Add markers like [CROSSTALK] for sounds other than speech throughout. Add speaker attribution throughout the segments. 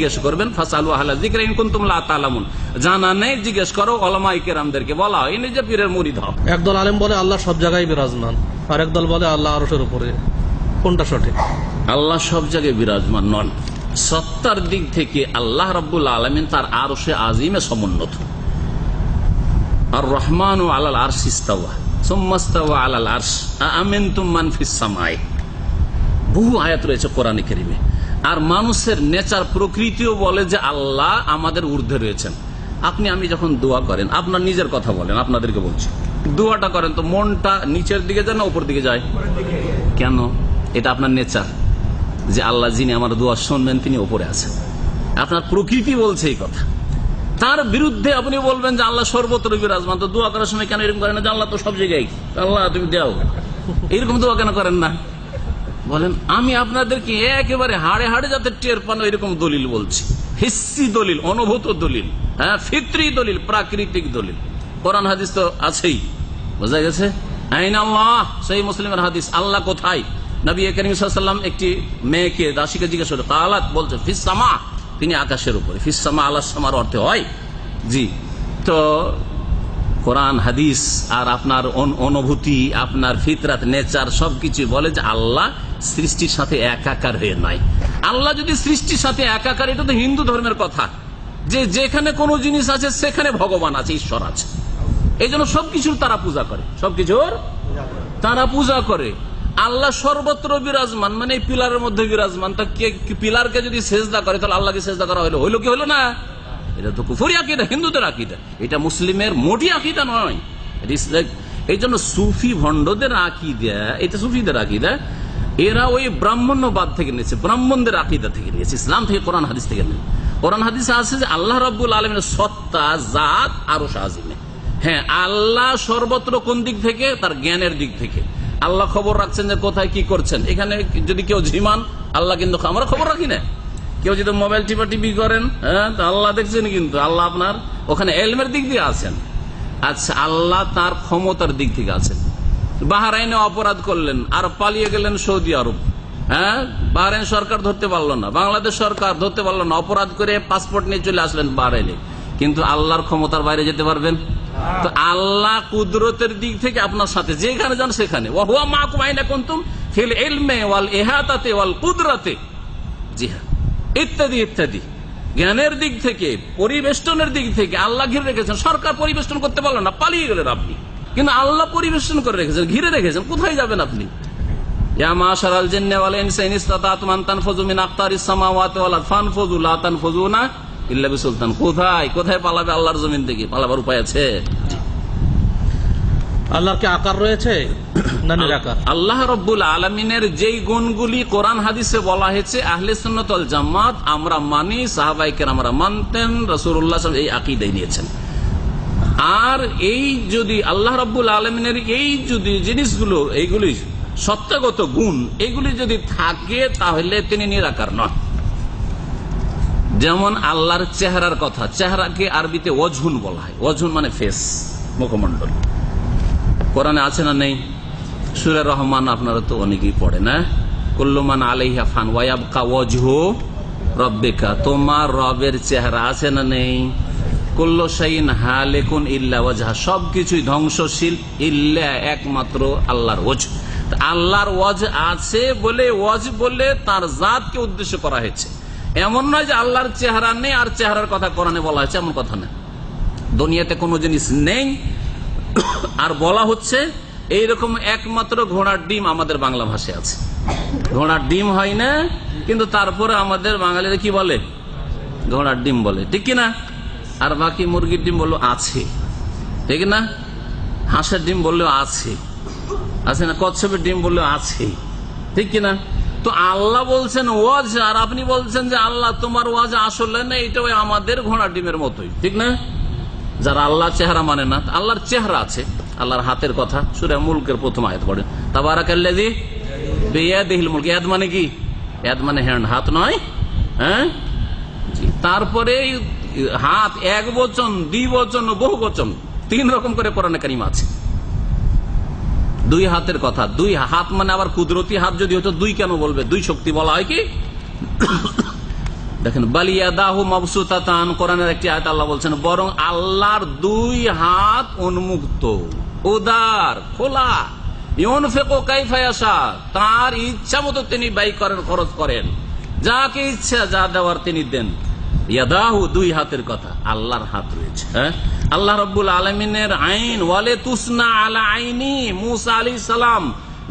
Speaker 1: জিজ্ঞেস করবেন ফাসালু আহলা জিকরা ইন কুনতুম লা তালামুন? জানা নেই জিজ্ঞেস করো কেরামদেরকে বলা হয় নিজে পীরের মুরিদ হও
Speaker 2: একদল আলেম বলে আল্লাহ সব জায়গায় বিরাজমান। আর একদল বলে আল্লাহ আরশের উপরে। কোনটা সঠিক?
Speaker 1: আল্লাহ সব জায়গায় বিরাজমান নন। সত্তার দিক থেকে আল্লাহ রাব্বুল আলমিন তার আরশে আজিমে সমুন্নত। আর রহমান ও আলাল আরশ ইস্তাওয়া সুম্মাস্তাওয়া আলাল আরশ। আমিনতুম মান ফিস সামাই। বহু আয়াত রয়েছে কোরআনে কেরিমে। আর মানুষের নেচার প্রকৃতিও বলে যে আল্লাহ আমাদের ঊর্ধ্বে রয়েছেন। আপনি, আমি যখন দোয়া করেন, আপনার নিজের কথা বলেন, আপনাদেরকে বলছি। দোয়াটা করেন তো মনটা নিচের দিকে যায় না উপর দিকে যায়? কেন? এটা আপনার নেচার। যে আল্লাহ যিনি আমার দোয়া শুনবেন, তিনি ওপরে আছেন। আপনার প্রকৃতি বলছে এই কথা। তার বিরুদ্ধে আপনি বলবেন যে আল্লাহ সর্বত্র বিরাজমান। তো দোয়া করার সময় কেন এরকম করেন না আল্লাহ তো সব জায়গায়? আল্লাহ, তুমি দাও। এরকম দোয়া কেন করেন না? বলেন, আমি আপনাদেরকে একেবারে হাড়ে হাড়ে যাতে টের পানো এরকম দলিল বলছি। হিসি দলিল, অনুভূত দলিল হ্যাঁ ফিত্রি দলিল, প্রাকৃতিক দলিল। কোরআন হাদিস তো আছেই। বোঝা গেছে? আল্লাহ, সেই হাদিস, আল্লাহ কোথায়? একটি মেয়েকে, দাসীকে জিজ্ঞাসা তিনি আকাশের উপরে ফিসামা আল্লাহ অর্থে হয়। জি, তো কোরআন, হাদিস আর আপনার অনুভূতি, আপনার ফিতরাত, নেচার সবকিছু বলে যে আল্লাহ সৃষ্টির সাথে একাকার হয়ে নাই। আল্লাহ যদি সৃষ্টির সাথে একাকার, এটা তো হিন্দু ধর্মের কথা। যে যেখানে কোনো জিনিস আছে, সেখানে ভগবান আছে, ঈশ্বর আছে। এই জন্য সবকিছুর তারা পূজা করে। সবকিছুর তারা পূজা করে। আল্লাহ সর্বত্র বিরাজমান মানে পিলারের মধ্যে বিরাজমান। তা কে পিলারকে যদি সেজদা করে, তাহলে আল্লাহকে সেজদা করা হইল। হইল কি হলো না? এটা তো কুফুরি আকিদা, হিন্দুদের আকিদা। এটা মুসলিমের মোটি আকিদা নয়। এই জন্য সুফি ভণ্ডদের আকিদা, এটা সুফিদের আকিদা। এরা ওই ব্রাহ্মণ্যবাদ থেকে নিয়েছে, ব্রাহ্মণদের আকিদা থেকে নিয়েছে। ইসলাম থেকে কোরআন, হাদিস থেকে নিয়ে কোরআন, হাদিসে আছে যে আল্লাহ রাব্বুল আলমের সত্তা, জাত আরও সাজিমে। হ্যাঁ আল্লাহ সর্বত্র কোন দিক থেকে? তার জ্ঞানের দিক থেকে। আল্লাহ খবর রাখছেন যে কোথায় কি করছেন। এখানে যদি কেউ ঝিমান, আল্লাহ কিন্তু আমরা খবর রাখি না। কেউ যদি মোবাইল টিপা টিপি করেন হ্যাঁ আল্লাহ দেখছেন কিন্তু, আল্লাহ আপনার ওখানে এলমের দিক দিয়ে আছেন। আচ্ছা আল্লাহ তার ক্ষমতার দিক থেকে আছেন। বাহারাইনে অপরাধ করলেন, আর পালিয়ে গেলেন সৌদি আরব। হ্যাঁ বাহরাইন সরকার ধরতে পারল না, বাংলাদেশ সরকার ধরতে পারল না, অপরাধ করে পাসপোর্ট নিয়ে চলে আসলেন বাহরাইনে। কিন্তু আল্লাহর ক্ষমতার বাইরে যেতে পারবেন? তো আল্লাহ কুদরতের দিক থেকে আপনার সাথে, যেখানে যান সেখানে। ওহুয়া মা কুমাইনা কুনতুম ফিল ইলমে ওয়াল ইহাতাতে ওয়াল কুদরাতে। জি হ্যাঁ। ইত্যাদি ইত্যাদি। জ্ঞানের দিক থেকে, পরিবেষ্টনের দিক থেকে আল্লাহ ঘিরে রেখেছেন। সরকার পরিবেষ্টন করতে পারলেন না, পালিয়ে গেলেন আপনি। কিন্তু আল্লাহ পরিবেষ্টন করে রেখেছেন, ঘিরে রেখেছেন, কোথায় যাবেন আপনি? কোথায় পালাবে আল্লাহর জমিন থেকে? পালাবার উপায় আছে?
Speaker 2: আল্লাহর কি আকার রয়েছে না নিরাকার?
Speaker 1: আল্লাহ রব্বুল আলমিনের যেই গুণগুলি কোরআন হাদিসে বলা হয়েছে আহলে সুন্নতল জামাত আমরা মানি সাহাবাইকে আমরা মানতেন রসুল্লাহ এই আকিদাই নিয়েছেন। আর এই যদি আল্লাহ রব্বুল আলমিনের এই যদি জিনিসগুলো এইগুলি সত্যাগত গুণ এগুলি যদি থাকে তাহলে তিনি নিরাকার নন। যেমন আল্লাহর চেহারার কথা চেহারাকে আরবিতে অঝুন বলা হয়। অঝুন মানে ফেস মুখমণ্ডল। কোরআনে আছে না নেই? সুরে রহমান আপনারা তো অনেকেই পড়ে না কুল্লুমান আলাইহা ফান ওয়াবকা ওয়াজহু রব্বিকা। তোমার রবের চেহারা আছে না নেই? কুল্লো শাইন হালেকুন ইল্লা ওয়াজহা। সবকিছুই ধ্বংসশীল, ইল্লা একমাত্র আল্লাহর ওয়াজ। তা আল্লাহর ওয়াজ আছে বলে, ওয়াজ বলে তার জাতকে উদ্দেশ্য করা হয়েছে। এমন নয় যে আল্লাহর চেহারা নেই আর চেহারার কথা কোরআনে বলা হয়েছে, এমন কথা না। দুনিয়াতে কোনো জিনিস নেই [COUGHS] আর বলা হচ্ছে এইরকম একমাত্র ঘোড়ার ডিম আমাদের বাংলা ভাষায় আছে। ঘোড়ার ডিম হয় না, কিন্তু তারপরে আমাদের বাঙালিরা কি বলে? ঘোড়ার ডিম বলে। ঠিক কিনা? আর বাকি মুরগির ডিম বলল আছে। ঠিক না? হাঁসের ডিম বললেও আছে। আছে না? কচ্ছপের ডিম বললেও আছে। ঠিক কিনা? তো আল্লাহ বলছেন ওয়াজ, আর আপনি বলছেন যে আল্লাহ তোমার ওয়াজ আসলে না এটা আমাদের ঘোড়ার ডিমের মতোই। ঠিক না? যারা আল্লাহ চেহারা মানে না, আল্লাহর চেহারা আছে, আল্লাহর হাতের কথা, সুরে মুলকের প্রথম আয়াত পড়ে। তাবারাকাল্লাজি বেয়াদিহিল মুলক, ইয়াদ মানে কি? ইয়াদ মানে হ্যান্ড হাত নয় হ্যাঁ? তারপরে হাত এক বচন দ্বি বচন বহু বচন, তিন রকম করে কোরআনে কারিম আছে। দুই হাতের কথা, দুই হাত মানে আবার কুদরতি হাত যদি হতো, দুই কেন বলবে? দুই শক্তি বলা হয় কি? দেখেন, বালিয়াদাহু মবসুতাতান, কোরআনের একটি আয়াত আল্লাহ বলছেন, বরং আল্লাহর দুই হাত উন্মুক্ত, উদার, খোলা। তার ইচ্ছা মতো তিনি ব্যয় করেন, খরচ করেন। যাকে ইচ্ছা, যা দেওয়ার তিনি দেন। ইয়াদাহু দুই হাতের কথা, আল্লাহর হাত রয়েছে হ্যাঁ? আল্লাহ রব্বুল আলমিনের আইন, ওয়ালে তুসনা আলা আইনি, মুসা আলী সালাম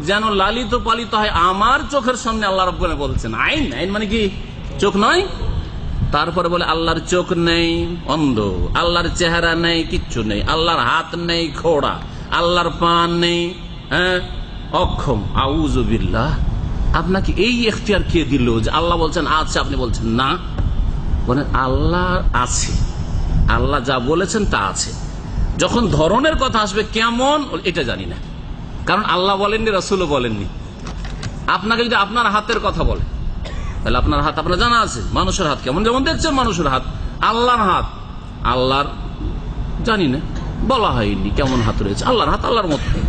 Speaker 1: যেন লালিত পালিত হয় আমার চোখের সামনে আল্লাহ রব্বুল বলছেন। আইন? আইন মানে কি? চোখ নয়? তারপরে বলে, আল্লাহর চোখ নেই, অন্ধ। আল্লাহর চেহারা নেই, কিচ্ছু নেই। আল্লাহর হাত নেই খোড়া আল্লাহর পান নেই হ্যাঁ? অক্ষম। আউজবিল্লাহ আপনাকে এই এখতিয়ার কে দিল যে আল্লাহ বলছেন, আছে। আপনি বলছেন, না। বলেন, আল্লাহ আছে। আল্লাহ যা বলেছেন তা আছে। যখন ধরনের কথা আসবে, কেমন? এটা জানি না। কারণ আল্লাহ বলেননি, রসুলও বলেননি। আপনাকে যদি আপনার হাতের কথা বলে তাহলে আপনার হাত আপনার জানা আছে, মানুষের হাত কেমন? যেমন দেখছেন মানুষের হাত, আল্লাহর হাত। আল্লাহর জানি না, বলা হয়নি কেমন হাত রয়েছে। আল্লাহর হাত, আল্লাহর মতো।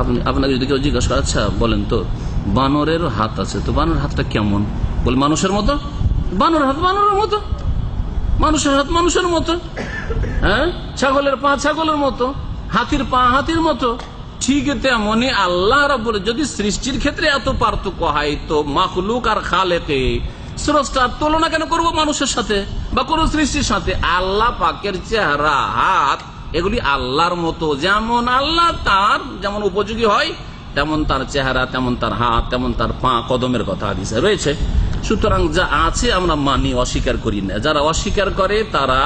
Speaker 1: আপনি, আপনাকে যদি কেউ জিজ্ঞাসা করে আচ্ছা বলেন তো, বানরের হাত আছে, তো বানরের হাতটা কেমন? বলে, মানুষের মতো? বানর হাত, বানরের মতো। মানুষের হাত, মানুষের মতো। হ্যাঁ? ছাগলের পা, ছাগলের মতো। হাতির পা, হাতির মতো। ঠিক তেমনি আল্লাহ রাবুল যদি সৃষ্টির ক্ষেত্রে এত পার্থক্য হয়, তো মাখলুক আর খালেকে স্রষ্টার তুলনা কেন করব মানুষের সাথে বা কোন সৃষ্টির সাথে? আল্লাহ পাকের চেহারা, হাত, এগুলি আল্লাহর মতো। যেমন আল্লাহ তার যেমন উপযোগী হয়, তেমন তার চেহারা, তেমন তার হাত, তেমন তার পা, কদমের কথা হাদিসে রয়েছে। সুতরাং যা আছে আমরা মানি, অস্বীকার করি না। যারা অস্বীকার করে, তারা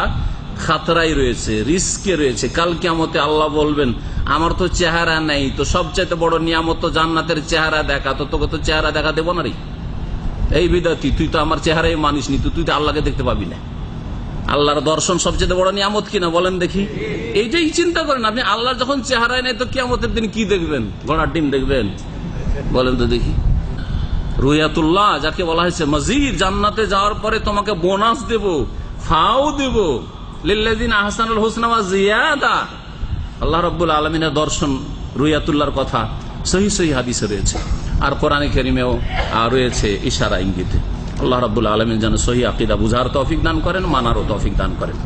Speaker 1: খাতরাই রয়েছে, রিস্কে রয়েছে। কাল কেমতে আল্লাহ বলবেন, আমার তো চেহারা নেই, তো সবচাইতে বড় নিয়ামত তো জান্নাতের চেহারা দেখা, তো তোকে তো চেহারা দেখা দেবো না রে? এই বিদাতি, তুই তো আমার চেহারাই মানিস নি তুই তো আল্লাহকে দেখতে পাবি না। আল্লাহর দর্শন সবচেয়ে বড় নিয়ামত কিনা বলেন দেখি। এইটাই চিন্তা করেন আপনি, আল্লাহর যখন চেহারায় নেই, তো কেমতের দিন কি দেখবেন? ঘোড়ার ডিম দেখবেন? বলেন তো দেখি। রুয়াতুল্লাহ, যাকে বলা হয়েছে, মজিদ, জান্নাতে যাওয়ার পরে তোমাকে বোনাস দেব, ফাও দেব লিল্লাদিন আহসানুল হোসনামা জিয়াদা আল্লাহ রব্বুল আলমিনের দর্শন রুয়াতুল্লাহর কথা সহি সহি হাদিসে রয়েছে। আর কোরআনে কেরিমেও রয়েছে ইশারা, ইঙ্গিতে। আল্লাহ রব্বুল আলমিন যেন সহি আকিদা বুঝার তৌফিক দান করেন, মানারও তৌফিক দান করেন।